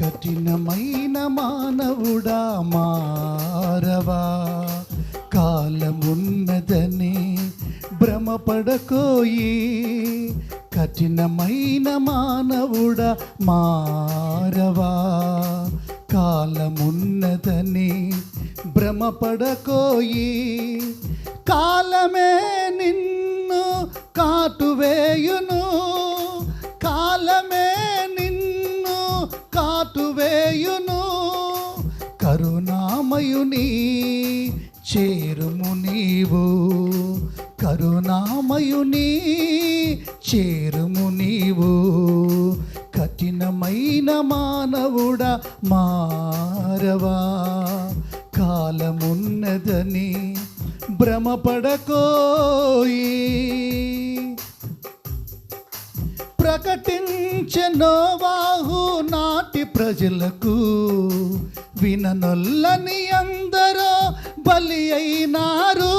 కఠినమైన మానవుడా మారవా? కాలమున్నదని భ్రమపడకోయి. కఠినమైన మానవుడా మారవా? కాలమున్నదని భ్రమపడకోయి. కాలమే కాటువేయును కరుణామయుని చేరుము నీవు. కరుణామయుని చేరుము నీవు. కఠినమైన మానవుడ మారవా. కాలమున్నదని భ్రమపడకోయి. ప్రకటించెనో వాహు నాటి ప్రజలకు. విననొల్లని అందరూ బలి అయినారు.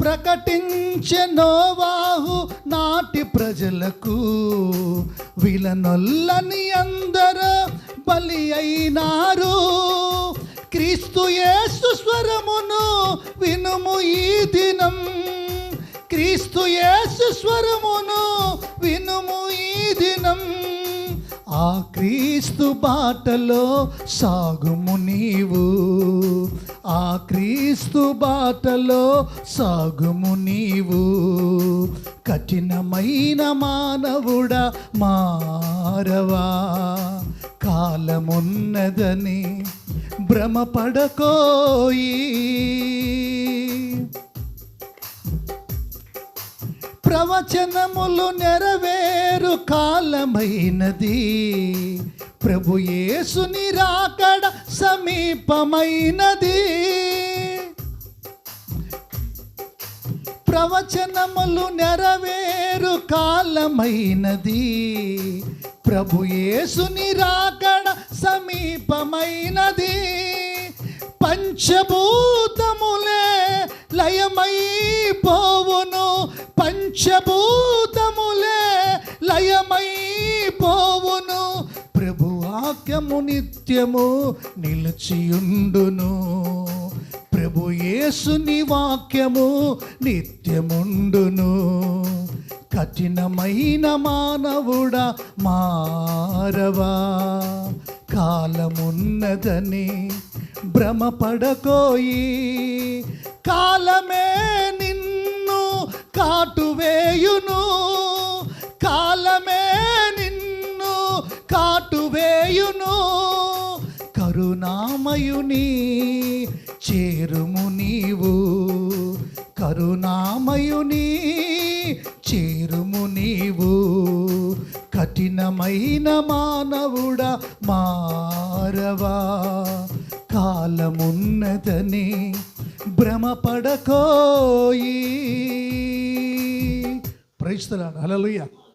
ప్రకటించెనో వాహు నాటి ప్రజలకు. విలనొల్లని అందరూ బలి అయినారు. క్రీస్తు యేసు స్వరమును వినుము ఈ దినం. క్రీస్తు యేసు స్వరమును ఆ క్రీస్తు బాటలో సాగుము నీవు. ఆ క్రీస్తు బాటలో సాగుము నీవు. కఠినమైన మానవుడ మారవా. కాలమున్నదని భ్రమపడకోయి. ప్రవచనములు నెరవేరు కాలమైనది. ప్రభు యేసుని రాకడ సమీపమైనది. ప్రవచనములు నెరవేరు కాలమైనది. ప్రభు యేసుని రాకడ సమీపమైనది. పంచభూతములే లయమైపో పంచభూతములే లయమైపోవును. ప్రభు వాక్యము నిత్యము నిలిచియుండును. ప్రభు యేసుని వాక్యము నిత్యముండును. కఠినమైన మానవుడా మారవా. కాలమున్నదని భ్రమపడకోయి. కాలమే కాటువేయును కాలమే నిన్ను కాటువేయును కరుణామయుని చేరుము నీవు కరుణామయుని చేరుము నీవు. కఠినమైన మానవుడ మారవా కాలమున్నదని భ్రమపడకోయి. ప్రైస్తలాడు హల్లెలూయా